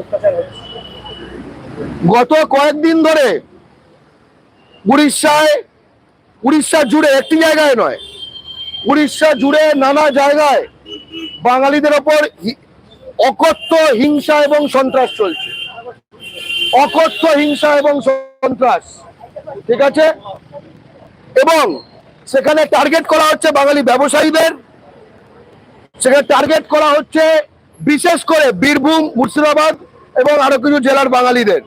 অত্যাচার হচ্ছে গত কয়েকদিন ধরে উড়িষ্যায়, উড়িষ্যা জুড়ে একটি জায়গায় নয়, উড়িষ্যা জুড়ে নানা জায়গায় বাঙালিদের ওপর অকথ্য হিংসা এবং সন্ত্রাস চলছে। অকথ্য হিংসা এবং সন্ত্রাস, ঠিক আছে? এবং সেখানে টার্গেট করা হচ্ছে বাঙালি ব্যবসায়ীদের, সেখানে টার্গেট করা হচ্ছে বিশেষ করে বীরভূম, মুর্শিদাবাদ এবং আরও কিছু জেলার বাঙালিদের।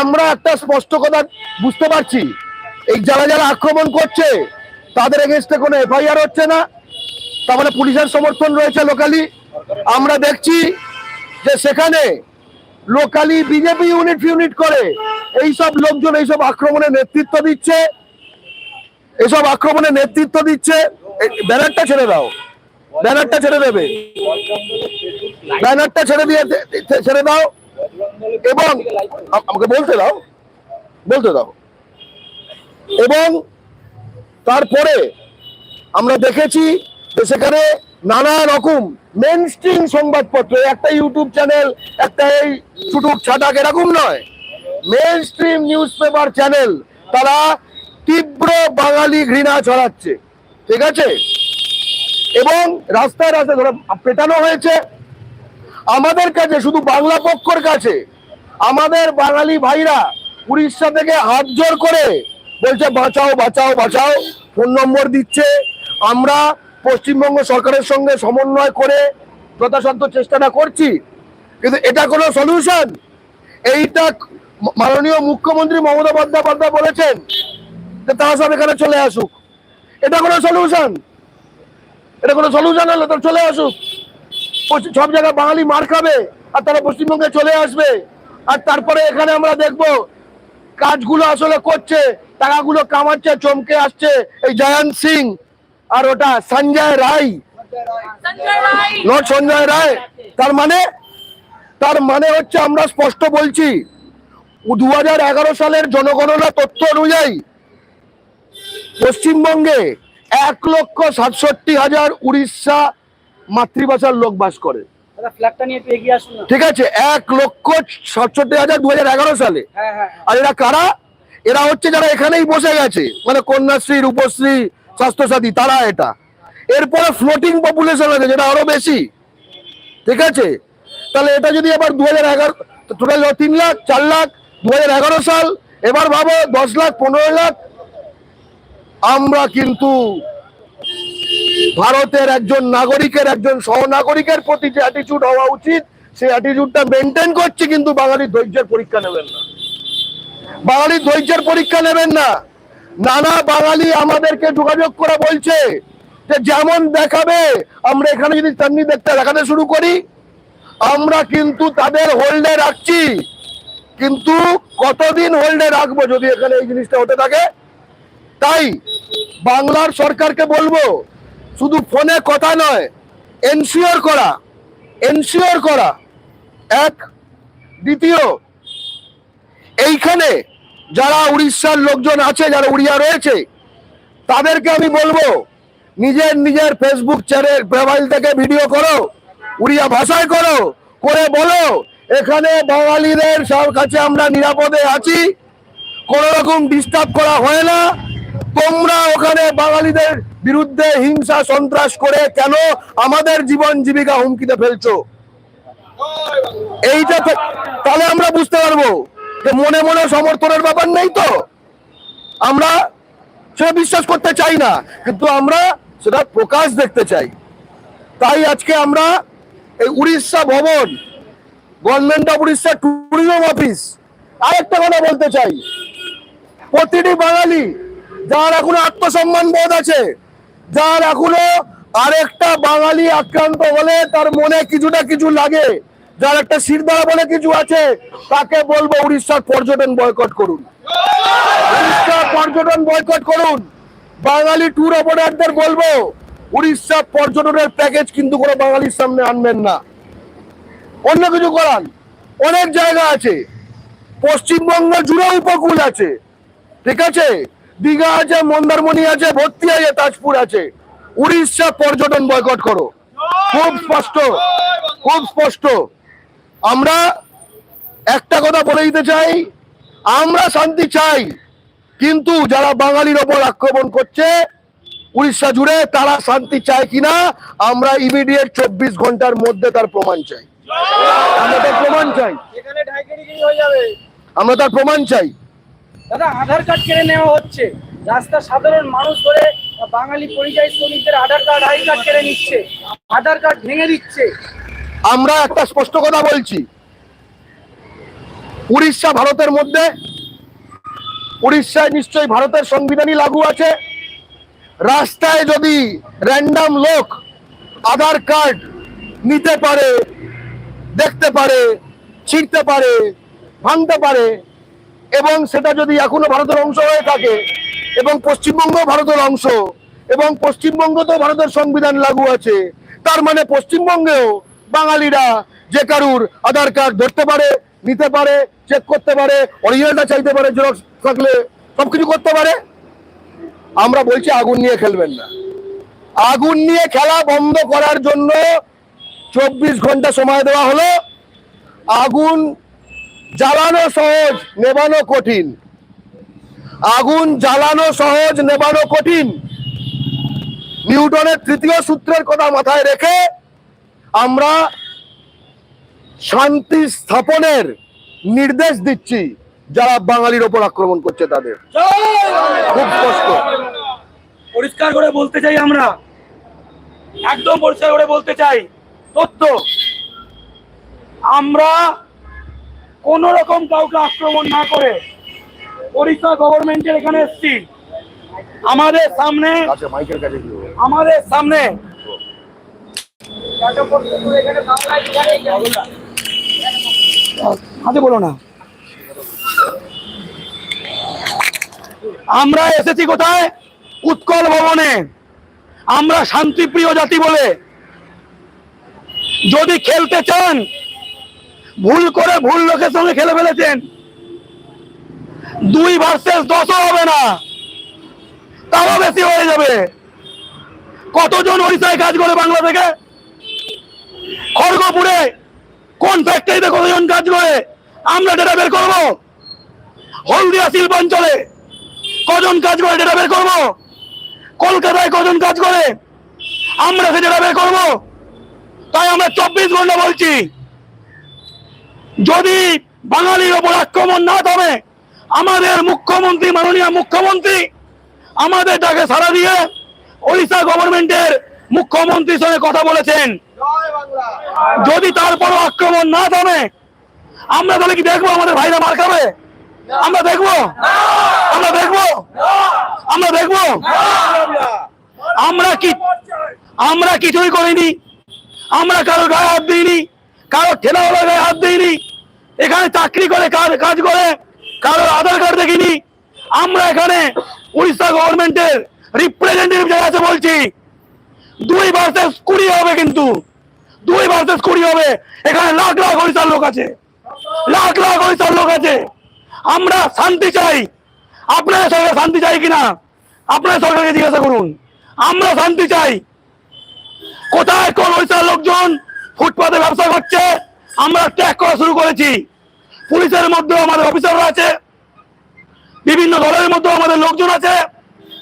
আমরা একটা স্পষ্ট কথা বুঝতে পারছি, এই যারা যারা আক্রমণ করছে, তাদের এগেনস্টে কোনো এফআইআর হচ্ছে না। তার মানে পুলিশের সমর্থন রয়েছে লোকালি আমরা দেখছি যে সেখানে লোকালি বিজেপি ইউনিট ফিউনিট করে এইসব লোকজন এইসব আক্রমণের নেতৃত্ব দিচ্ছে। এসব আক্রমণের নেতৃত্ব দিচ্ছে। ব্যানারটা ছেড়ে দাও। ব্যানারটা ছেড়ে দেবে। ব্যানারটা ছেড়ে দিয়ে ছেড়ে দাও। এবং আমাকে বলতে দাও। বলতে দাও। এবং তারপরে আমরা দেখেছি যে সেখানে নানা রকম মেন স্ট্রিম সংবাদপত্র, একটা ইউটিউব চ্যানেল একটা এই ছুটুক ছাটাক এরকম নয়। Mainstream newspaper channel তারা তীব্র বাঙালি ঘৃণা ছড়াচ্ছে। ঠিক আছে? এবং রাস্তায় রাস্তায় ধরো পেটানো হয়েছে। আমাদের কাছে শুধু বাংলা পক্ষর কাছে। আমাদের বাঙালি ভাইরা উড়িষ্যা থেকে হাত জোর করে বলছে, বাঁচাও বাঁচাও বাঁচাও। ফোন নম্বর দিচ্ছে। আমরা পশ্চিমবঙ্গ সরকারের সঙ্গে সমন্বয় করে যথাসাধ্য চেষ্টাটা করছি। কিন্তু এটা কোনো সলিউশন এইটা মাননীয় মুখ্যমন্ত্রী মমতা বন্দ্যোপাধ্যায় বলেছেন যে তারা এখানে চলে আসুক। এটা কোনো সলিউশন এটা কোনো সলিউশন হলো তো চলে আসুক। সব জায়গায় বাঙালি মার খাবে আর তারা পশ্চিমবঙ্গে চলে আসবে। আর তারপরে এখানে আমরা দেখব কাজগুলো আসলে করছে টাকাগুলো কামাচ্ছে চমকে আসছে এই জয়ন্ত সিং আর ওটা সঞ্জয় রায়। নট সঞ্জয় রায়। তার মানে তার মানে হচ্ছে আমরা স্পষ্ট বলছি দু হাজার এগারো সালের জনগণনা তথ্য অনুযায়ী পশ্চিমবঙ্গে এক লক্ষ সাতষট্টি হাজার উড়িষ্যা মাতৃভাষার লোক বাস করে। ঠিক আছে এক লক্ষ সাতষট্টি হাজার দু সালে। হ্যাঁ হ্যাঁ আর এরা কারা? এরা হচ্ছে যারা এখানেই বসে গেছে। মানে কন্যাশ্রী রূপশ্রী স্বাস্থ্যসাথী তারা এটা। এরপরে ফ্লোটিং পপুলেশন আছে যেটা আরও বেশি। ঠিক আছে? তাহলে এটা যদি এবার দু হাজার এগারো টোটাল তিন লাখ চার লাখ দু হাজার এগারো সাল এবার ভাবো দশ লাখ পনেরো লাখ আমরা কিন্তু ভারতের একজন নাগরিকের, একজন সহনাগরিকের প্রতি যে অ্যাটিচিউড হওয়া উচিত, সেই অ্যাটিচিউডটা মেনটেন করছে, কিন্তু বাঙালির ধৈর্যের পরীক্ষা নেবেন না। বাঙালির ধৈর্যের পরীক্ষা নেবেন না। নানা বাঙালি আমাদেরকে যোগাযোগ করে বলছে যে যেমন দেখাবে, আমরা এখানে যদি তেমনি দেখতে দেখাতে শুরু করি, আমরা কিন্তু তাদের হোল্ডে রাখছি। কিন্তু কতদিন হোল্ডে রাখব যদি এখানে এই জিনিসটা হতে থাকে? তাই বাংলার সরকারকে বলব, শুধু ফোনে কথা নয় এনশিওর করা এনশিওর করা। এক, দ্বিতীয়, এইখানে যারা উড়িষ্যার লোকজন আছে, যারা উড়িয়া রয়েছে, তাদেরকে আমি বলব, নিজের নিজের ফেসবুক চ্যানেল মোবাইল থেকে ভিডিও করো, উড়িয়া ভাষায় করো, করে বলো, এখানে বাঙালিদের সব কাছে আমরা নিরাপদে আছি, কোন রকম ডিস্টার্ব করা হয় না। তোমরা ওখানে বাঙালিদের বিরুদ্ধে হিংসা, সন্ত্রাস করে কেন আমাদের জীবন জীবিকা হুমকিতে ফেলছো? এইটা তাহলে আমরা বুঝতে পারব যে মনে মনে সমর্থনের ব্যাপার নেই তো। আমরা সেটা বিশ্বাস করতে চাই না, কিন্তু আমরা সেটা প্রকাশ দেখতে চাই। তাই আজকে আমরা এই Orissa Bhavan government of Orissa tourism office আরেকটা কথা বলতে চাই। প্রতিটি বাঙালি যার এখনও আত্মসম্মান বোধ আছে, যার এখনও আরেকটা বাঙালি আক্রান্ত হলে তার মনে কিছুটা কিছু লাগে, যার একটা শিরদাঁড়া বলে কিছু আছে, তাকে বলব উড়িষ্যার পর্যটন বয়কট করুন। উড়িষ্যার পর্যটন বয়কট করুন। বাঙালি ট্যুর অপারেটরদের বলব উড়িষ্যা পর্যটনের প্যাকেজ কিন্তু কোনো বাঙালির সামনে আনবেন না। অন্য কিছু করান অনেক জায়গা আছে, পশ্চিমবঙ্গ জুড়ে উপকূল আছে, ঠিক আছে? দীঘা আছে, মন্দারমণি আছে, ভর্তি আছে, তাজপুর আছে। উড়িষ্যা পর্যটন বয়কট করো। খুব স্পষ্ট খুব স্পষ্ট। আমরা একটা কথা বলে দিতে চাই, আমরা শান্তি চাই, কিন্তু যারা বাঙালির ওপর আক্রমণ করছে, উড়িষ্যা জুড়ে তারা শান্তি চায় কিনা, আমরা ইমিডিয়েট চব্বিশ ঘণ্টার মধ্যে তার প্রমাণ চাই। আমরা তার প্রমাণ চাই। আমরা তার প্রমাণ চাই। দাদা, আধার কার্ড কেড়ে নেওয়া হচ্ছে। রাস্তার সাধারণ মানুষ ধরে বাঙালি পরিযায়ী শ্রমিকদের আধার কার্ড, আই কার্ড কেড়ে নিচ্ছে। আধার কার্ড ভেঙে দিচ্ছে। আমরা একটা স্পষ্ট কথা বলছি। উড়িষ্যা ভারতের মধ্যে, উড়িষ্যায় নিশ্চয়ই ভারতের সংবিধানই লাগু আছে। রাস্তায় যদি র্যান্ডাম লোক আধার কার্ড নিতে পারে, দেখতে পারে, ছিঁড়তে পারে, ভাঙতে পারে এবং সেটা যদি এখনও ভারতের অংশ হয়ে থাকে এবং পশ্চিমবঙ্গ ভারতের অংশ এবং পশ্চিমবঙ্গ তো ভারতের সংবিধান লাগু আছে, তার মানে পশ্চিমবঙ্গেও বাঙালিরা যে কারুর আধার কার্ড ধরতে পারে, নিতে পারে চেক করতে পারে অরিজিনালটা চাইতে পারে জেরক্স থাকলে সবকিছু করতে পারে। আমরা বলছি আগুন নিয়ে খেলবেন না। আগুন নিয়ে খেলা বন্ধ করার জন্য চব্বিশ ঘণ্টা সময় দেওয়া হলো। আগুন জ্বালানো সহজ, নেবানো কঠিন। আগুন জ্বালানো সহজ, নেবানো কঠিন। নিউটনের তৃতীয় সূত্রের কথা মাথায় রেখে আমরা শান্তি স্থাপনের নির্দেশ দিচ্ছি, যারা বাঙালির ওপর আক্রমণ করছে তাদের। খুব স্পষ্ট পরিষ্কার করে বলতে চাই আমরা। একদম পরিষ্কার করে বলতে চাই। তথ্য। আমরা কোন রকম কাউকে আক্রমণ না করে ওড়িশা গভর্নমেন্টের এখানে এসছি। আমাদের সামনে আচ্ছা? আমাদের সামনে আগে বলো না। আমরা এসেছি কোথায়? উৎকল ভবনে। আমরা শান্তিপ্রিয় জাতি বলে। যদি খেলতে চান ভুল করে ভুল লোকের সঙ্গে খেলে ফেলেছেন। দুই ভার্সেস দশও হবে না। তারও বেশি হয়ে যাবে। কতজন ওড়িশায় কাজ করে বাংলা থেকে? খড়গপুরে কোন ফ্যাক্টরিতে কতজন কাজ করে? আমরা ডেটা বের করব। হলদিয়া শিল্পাঞ্চলে কজন কাজ করে ডেটা বের করব? কলকাতায় কজন কাজ করে? আমরা সে ডেটা বের করব। তাই আমরা চব্বিশ ঘণ্টা বলছি। যদি বাঙালির ওপর আক্রমণ না থামে আমাদের মুখ্যমন্ত্রী মাননীয় মুখ্যমন্ত্রী আমাদের ডাকে সারা দিয়ে ওড়িশা গভর্নমেন্টের মুখ্যমন্ত্রীর সঙ্গে কথা বলেছেন। যদি তারপরও আক্রমণ না থামে আমরা তাহলে কি দেখব আমাদের ভাইরা মার খাবে? আমরা দেখব? আমরা দেখব? আমরা দেখব? আমরা কি আমরা কিছুই করিনি। আমরা কারও গায়ে হাত দিইনি। কারও ঠেলাওয়ালা গায়ে হাত দিইনি। এখানে চাকরি করে, কাজ- করে। কারও আধার কার্ড দেখিনি। আমরা এখানে উড়িষ্যা গভর্নমেন্টের রিপ্রেজেন্টেটিভ যারা আছে বলছি, দুই ভার্সেস কুড়ি হবে কিন্তু। দুই ভার্সেস কুড়ি হবে। এখানে লাখ লাখ ওড়িশার লোক আছে। লাখ লাখ ওড়িশার লোক আছে। আমরা শান্তি চাই। আপনার সরকার শান্তি চাই কিনা? আপনার সরকারকে জিজ্ঞাসা করুন। আমরা শান্তি চাই। কোথায় কোন ওড়িশার লোকজন ফুটপাতে ব্যবসা করছে? আমরা ট্র্যাক করা শুরু করেছি। পুলিশের মধ্যেও আমাদের অফিসাররা আছে। বিভিন্ন দলের মধ্যেও আমাদের লোকজন আছে।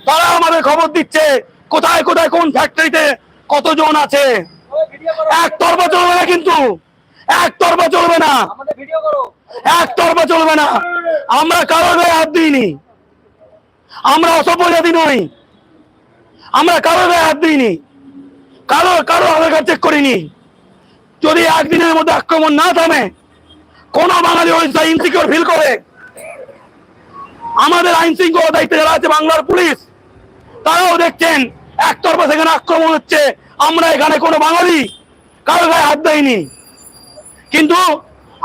তারা আমাদের খবর দিচ্ছে, কোথায় কোথায়, কোন ফ্যাক্টরিতে কতজন আছে। এক তরফা চলবে না কিন্তু। এক তরফা চলবে না। করো এক তরফা চলবে না। আমরা কারোর গায়ে হাত দিইনি। আমরা অসভ্য জাতি নই। আমরা কারোর গায়ে হাত দিইনি। কারও কারও আধার কার্ড চেক করিনি। যদি একদিনের মধ্যে আক্রমণ না থামে, কোন বাঙালি ওড়িশা ইনসিকিউর ফিল করে। আমাদের আইন শৃঙ্খলা দায়িত্বে যারা আছে বাংলার পুলিশ, তারাও দেখছেন, একতরফা সেখানে আক্রমণ হচ্ছে। আমরা এখানে কোনো বাঙালি, কারও গায়ে হাত দেয়নি। কিন্তু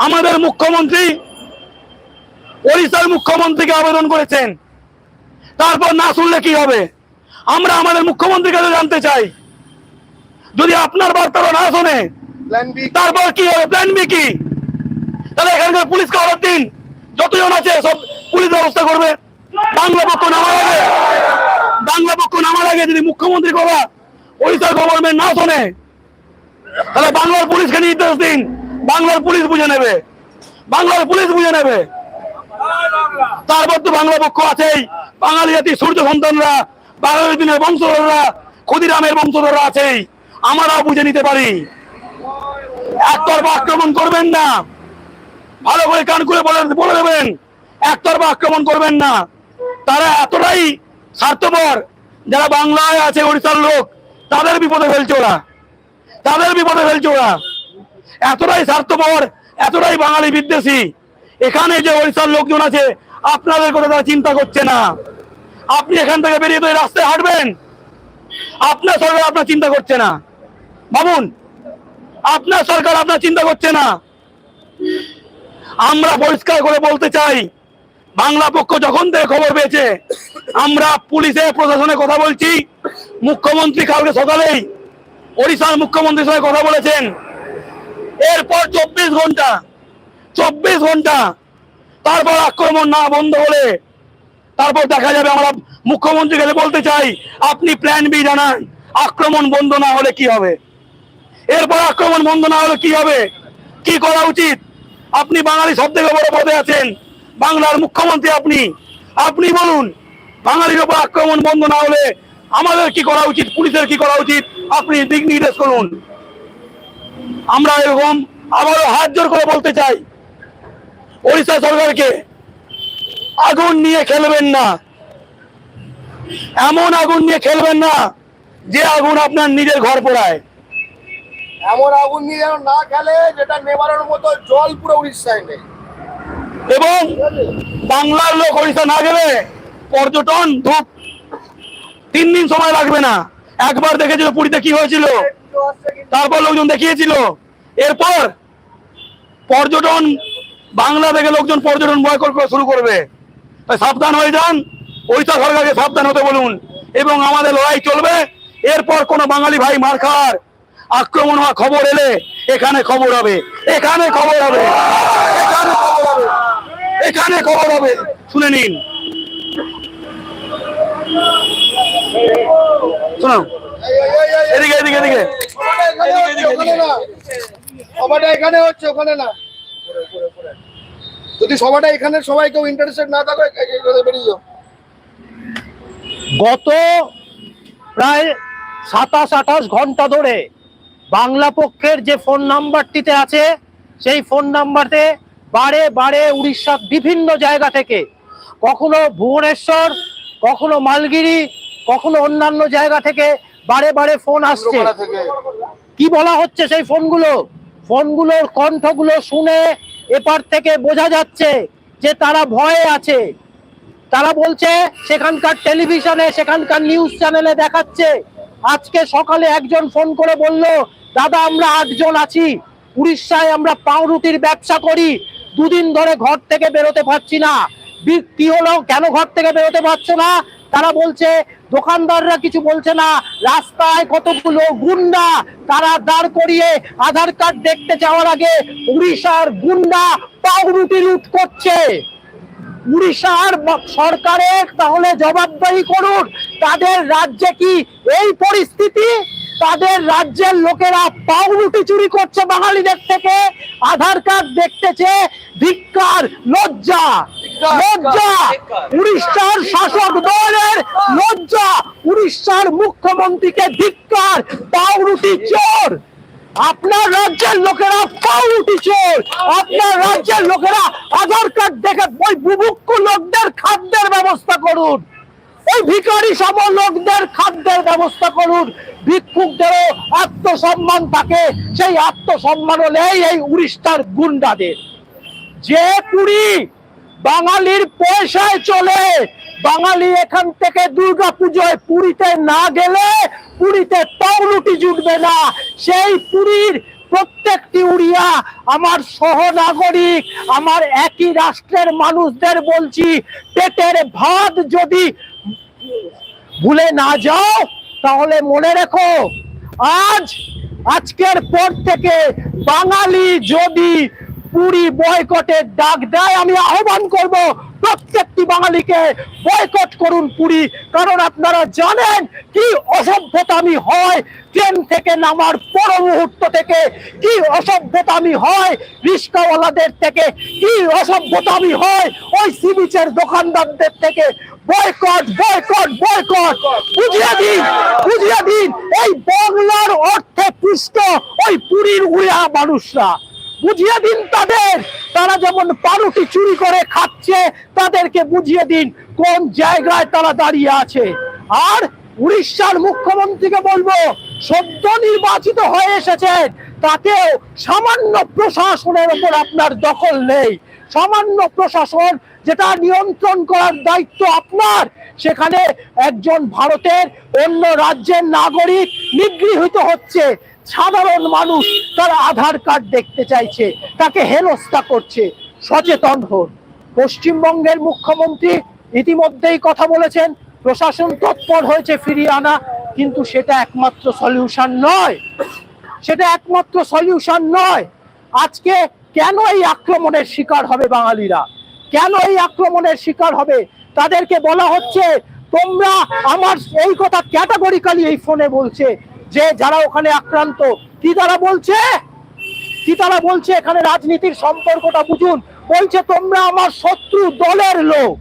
আমাদের মুখ্যমন্ত্রী, ওড়িশার মুখ্যমন্ত্রীকে আবেদন করেছেন। তারপর না শুনলে কি হবে? আমরা আমাদের মুখ্যমন্ত্রীর কাছে জানতে চাই। যদি আপনার বার্তাটা না শোনে তারপর কি হবে? প্ল্যান বি কি? তাহলে এখানকার পুলিশকে অর্ডার দিন। যতজন আছে সব পুলিশ ব্যবস্থা করবে। বাংলা পক্ষ নামার আগে। বাংলা পক্ষ নামার আগে যদি মুখ্যমন্ত্রী কথা ওড়িশার গভর্নমেন্ট না শোনে, তাহলে বাংলার পুলিশকে নির্দেশ দিন। বাংলার পুলিশ বুঝে নেবে। বাংলার পুলিশ বুঝে নেবে। তারপর তো বাংলা পক্ষ আছেই। বাঙালি জাতি সূর্য সন্তানরা, বাঙালি দিনের বংশধররা, ক্ষুদিরামের বংশধররা আছেই। আমরাও বুঝে নিতে পারি। একতরফা আক্রমণ করবেন না। ভালো করে কান খুলে বলে বলে দেবেন, একতরফা আক্রমণ করবেন না। তারা এতটাই স্বার্থপর, যারা বাংলায় আছে, ওড়িশার লোক, তাদের বিপদে ফেলছে ওরা। তাদের বিপদে ফেলছে ওরা। এতটাই স্বার্থপর, এতটাই বাঙালি বিদ্বেষী। এখানে যে ওড়িশার লোকজন আছে, আপনাদের কথা তারা চিন্তা করছে না। আপনি এখান থেকে বেরিয়ে তো রাস্তায় হাঁটবেন। আপনার সরকার আপনার চিন্তা করছে না। ভাবুন আপনার সরকার আপনার চিন্তা করছে না। আমরা পরিষ্কার করে বলতে চাই, বাংলা পক্ষ যখন থেকে খবর পেয়েছে, আমরা পুলিশের প্রশাসনে কথা বলছি। মুখ্যমন্ত্রী কালকে সকালেই ওড়িশার মুখ্যমন্ত্রীর সঙ্গে কথা বলেছেন। এরপর চব্বিশ ঘণ্টা চব্বিশ ঘণ্টা তারপর আক্রমণ না বন্ধ হলে তারপর দেখা যাবে আমরা মুখ্যমন্ত্রী কাছে বলতে চাই, আপনি প্ল্যান বি জানান, আক্রমণ বন্ধ না হলে কি হবে? এরপর আক্রমণ বন্ধ না হলে কি হবে? কি করা উচিত? আপনি বাঙালি সব থেকে বড় পদে আছেন। বাংলার মুখ্যমন্ত্রী আপনি। আপনি বলুন, বাঙালির উপর আক্রমণ বন্ধ না হলে আমাদের কি করা উচিত? পুলিশের কি করা উচিত? আপনি দিক নির্দেশ করুন। আমরা এরকম আবারও হাত জোর করে বলতে চাই, ওড়িশা সরকারকে আগুন নিয়ে খেলবেন না। এমন আগুন নিয়ে খেলবেন না যে আগুন আপনার নিজের ঘর পোড়ায়। এমন আগুন নিয়ে যেন না খেলে, যেটা নেবানোর মতো জল পুরো উড়িষ্যায় নেই। এবং বাংলার লোক ওড়িশা না গেলে পর্যটন ধূপ তিন দিন সময় লাগবে না। একবার দেখেছিল পুরীতে কি হয়েছিল? তারপর লোকজন দেখিয়েছিল। এরপর পর্যটন, বাংলা থেকে লোকজন পর্যটন বয়কট করা শুরু করবে। তাই সাবধান হয়ে যান। ওড়িশা সরকারকে সাবধান হতে বলুন। এবং আমাদের লড়াই চলবে। এরপর কোনো বাঙালি ভাই মার খাওয়ার আক্রমণ হওয়া খবর এলে এখানে খবর হবে। এখানে খবর হবে। এখানে খবর হবে। এখানে খবর হবে। শুনে নিন। শোনো। এদিকে এদিকে এদিকে। এখানে হচ্ছে ওখানে না। যদি এখানে সবাই কেউ ইন্টারেস্টেড না থাকে বেরিয়ে যাও। গত প্রায় সাতাশ আঠাশ ঘণ্টা ধরে বাংলা পক্ষের যে ফোন নাম্বারটিতে আছে সেই ফোন নাম্বারে বারে বারে উড়িষ্যার বিভিন্ন জায়গা থেকে কখনো ভুবনেশ্বর কখনো মালগিরি কখনো অন্যান্য জায়গা থেকে বারে বারে ফোন আসছে। কি বলা হচ্ছে সেই ফোনগুলো ফোনগুলোর কণ্ঠগুলো শুনে এপার থেকে বোঝা যাচ্ছে যে তারা ভয়ে আছে। তারা বলছে সেখানকার টেলিভিশনে সেখানকার নিউজ চ্যানেলে দেখাচ্ছে। আজকে সকালে একজন ফোন করে বলল, দাদা, আমরা আটজন আছি। উড়িষ্যায় আমরা পাউরুটির ব্যবসা করি। দুদিন ধরে ঘর থেকে বেরোতে পারছি না। বি- কি হলো? কেন ঘর থেকে বেরোতে পারছ না? তারা বলছে, দোকানদাররা কিছু বলছে না। রাস্তায় কতগুলো গুন্ডা। তারা দাঁড় করিয়ে আধার কার্ড দেখতে যাওয়ার আগে উড়িষ্যার গুন্ডা পাউরুটি লুট করছে। উড়িষ্যার সরকারের তাহলে জবাবদাহি করুন। তাদের রাজ্যে কি এই পরিস্থিতি? তাদের রাজ্যের লোকেরা পাউরুটি চুরি করছে বাঙালিদের থেকে। আধার কার্ড দেখতেছে ধিক্কার লজ্জা। লজ্জা! উড়িষ্যার শাসক দলের লজ্জা! উড়িষ্যার মুখ্যমন্ত্রীকে ধিক্কার পাউরুটি চোর! আপনার রাজ্যের লোকেরা পাউরুটি চোর আপনার রাজ্যের লোকেরা আধার কার্ড দেখে ওই বুভুক্ষ লোকদের খাদ্যের ব্যবস্থা করুন। ভিখারি সম লোকদের খাদ্যের ব্যবস্থা করুন। আত্মসম্মান থাকে, সেই আত্মসম্মানও নেই এই উড়িষ্যার গুন্ডাদের। যে পুরী বাঙালির পয়সায় চলে বাঙালি এখান থেকে দুর্গা পুজোয় পুরীতে না গেলে পুরীতে পাউরুটি জুটবে না। সেই পুরীর প্রত্যেকটি উড়িয়া আমার সহনাগরিক, আমার একই রাষ্ট্রের মানুষদের বলছি, পেটের ভাত যদি ভুলে না যাও, তাহলে মনে রেখো, আজ, আজকের পর থেকে বাঙালি যদি পুরী বয়কটের ডাক দেয়, আমি আহ্বান করব প্রত্যেকটি বাঙালিকে বয়কট করুন পুরী। কারণ আপনারা জানেন কি অসভ্যতামি হয়, ট্রেন থেকে নামার পর মুহূর্ত থেকে কি অসভ্যতামি হয় রিস্কাওয়ালাদের থেকে কি অসভ্যতামি হয়, ওই সি বিচের দোকানদারদের থেকে বয়কট বয়কট বয়কট বুঝিয়ে দিন বুঝিয়ে দিন, এই বাংলার অর্থে পুষ্ট ওই পুরীর উড়া মানুষরা। বুঝিয়ে দিন তাদের। তারা যেমন পারুটি চুরি করে খাচ্ছে, তাদেরকে বুঝিয়ে দিন কোন জায়গায় তারা দাঁড়িয়ে আছে। আর উড়িষ্যার মুখ্যমন্ত্রীকে বলব, সদ্য নির্বাচিত হয়ে এসেছেন, তাতেও সামান্য প্রশাসনের ওপর আপনার দখল নেই। সামান্য প্রশাসন যেটা নিয়ন্ত্রণ করার দায়িত্ব আপনার, সেখানে একজন ভারতের অন্য রাজ্যের নাগরিক নিগৃহীত হচ্ছে। সাধারণ মানুষ তার আধার কার্ড দেখতে চাইছে, তাকে হেনস্থা করছে। সচেতন হন। পশ্চিমবঙ্গের মুখ্যমন্ত্রী ইতিমধ্যেই কথা বলেছেন, প্রশাসন তৎপর হয়েছে ফিরিয়ে আনা, কিন্তু সেটা একমাত্র সলিউশন নয়। সেটা একমাত্র সলিউশন নয়। আজকে কেন এই আক্রমণের শিকার হবে বাঙালিরা? কেন এই আক্রমণের শিকার হবে? তাদেরকে বলা হচ্ছে, তোমরা আমার এই কথা ক্যাটাগরিক্যালি এই ফোনে বলছে যে যারা ওখানে আক্রান্ত, কি তারা বলছে? কি তারা বলছে? এখানে রাজনীতির সম্পর্কটা বুঝুন। বলছে, তোমরা আমার শত্রু দলের লোক।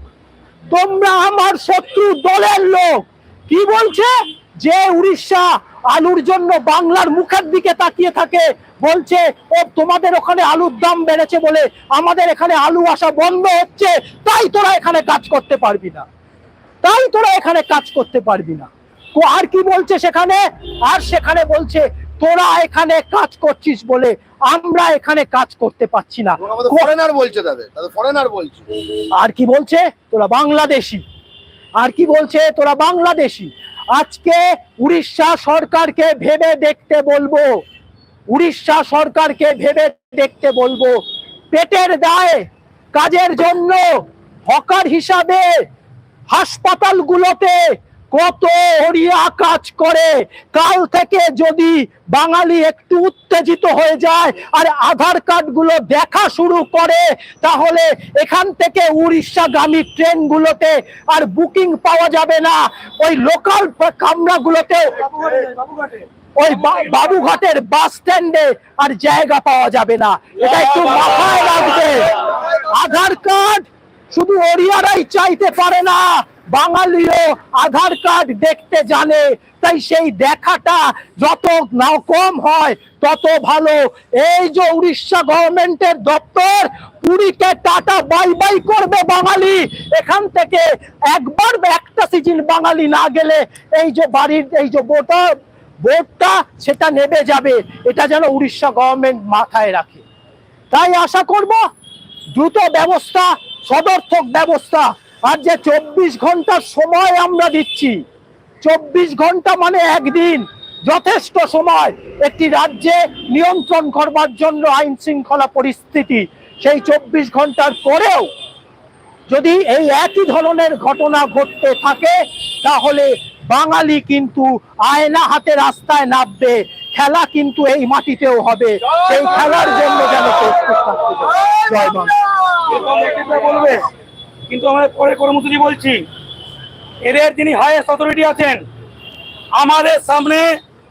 তোমরা আমার শত্রু দলের লোক। কি বলছে? যে উড়িষ্যা আলুর জন্য বাংলার মুখের দিকে তাকিয়ে থাকে, বলছে, ও, তোমাদের ওখানে আলুর দাম বেড়েছে বলে আমাদের এখানে আলু আসা বন্ধ হচ্ছে। তাই তোরা এখানে কাজ করতে পারবি না। তাই তোরা এখানে কাজ করতে পারবি না। তো আর কি বলছে সেখানে? আর সেখানে বলছে তোরা এখানে কাজ করছিস বলে আমরা এখানে কাজ করতে পারছি না। ফরেনার বলছে তাদের। তাদের ফরেনার বলছে। আর কি বলছে? তোরা বাংলাদেশি। আর কি বলছে? তোরা বাংলাদেশি। আজকে উড়িষ্যা সরকারকে ভেবে দেখতে বলব। উড়িষ্যা সরকারকে ভেবে দেখতে বলব। পেটের দায়ে কাজের জন্য হকার হিসাবে হাসপাতালগুলোতে কত হরিয়া কাজ করে। কাল থেকে যদি বাঙালি একটু উত্তেজিত হয়ে যায় আর আধার কার্ডগুলো দেখা শুরু করে, তাহলে এখান থেকে উড়িষ্যাগামী ট্রেনগুলোতে আর বুকিং পাওয়া যাবে না। ওই লোকাল কামরাগুলোতেও ওই বাবুঘাটের বাস স্ট্যান্ডে আর জায়গা পাওয়া যাবে না। এটা একটু মাথায় রাখবে। আধার কার্ড শুধু ওড়িয়ারাই চাইতে পারে না। বাঙালিও আধার কার্ড দেখতে জানে। তাই সেই দেখাটা যত না কম হয়, তত ভালো। এই যে উড়িষ্যা গভর্নমেন্টের দপ্তর পুরীকে টাটা, বাই বাই করবে বাঙালি। এখান থেকে একবার একটা সিজন বাঙালি না গেলে এই যে বাড়ির, এই যে বোটা বোর্ডটা সেটা নেবে যাবে। এটা যেন উড়িষ্যা গভর্নমেন্ট মাথায় রাখে। তাই আশা করব, দ্রুত ব্যবস্থা, সদর্থক ব্যবস্থা আর যে চব্বিশ ঘণ্টার সময় আমরা দিচ্ছি চব্বিশ ঘণ্টা মানে একদিন যথেষ্ট সময়। একটি রাজ্যে নিয়ন্ত্রণ করবার জন্য আইন শৃঙ্খলা পরিস্থিতি সেই চব্বিশ ঘণ্টার পরেও যদি এই একই ধরনের ঘটনা ঘটতে থাকে তাহলে বাঙালি কিন্তু আয়না হাতে রাস্তায় নামবে খেলা কিন্তু এই মাটিতেও হবে। সেই খেলার জন্য যেন প্রস্তুত থাকতে জয় বাংলা। কিন্তু আমরা পরে কর্মসূচি বলছি। এদের যিনি হাইয়েস্ট অথরিটি আছেন আমাদের সামনে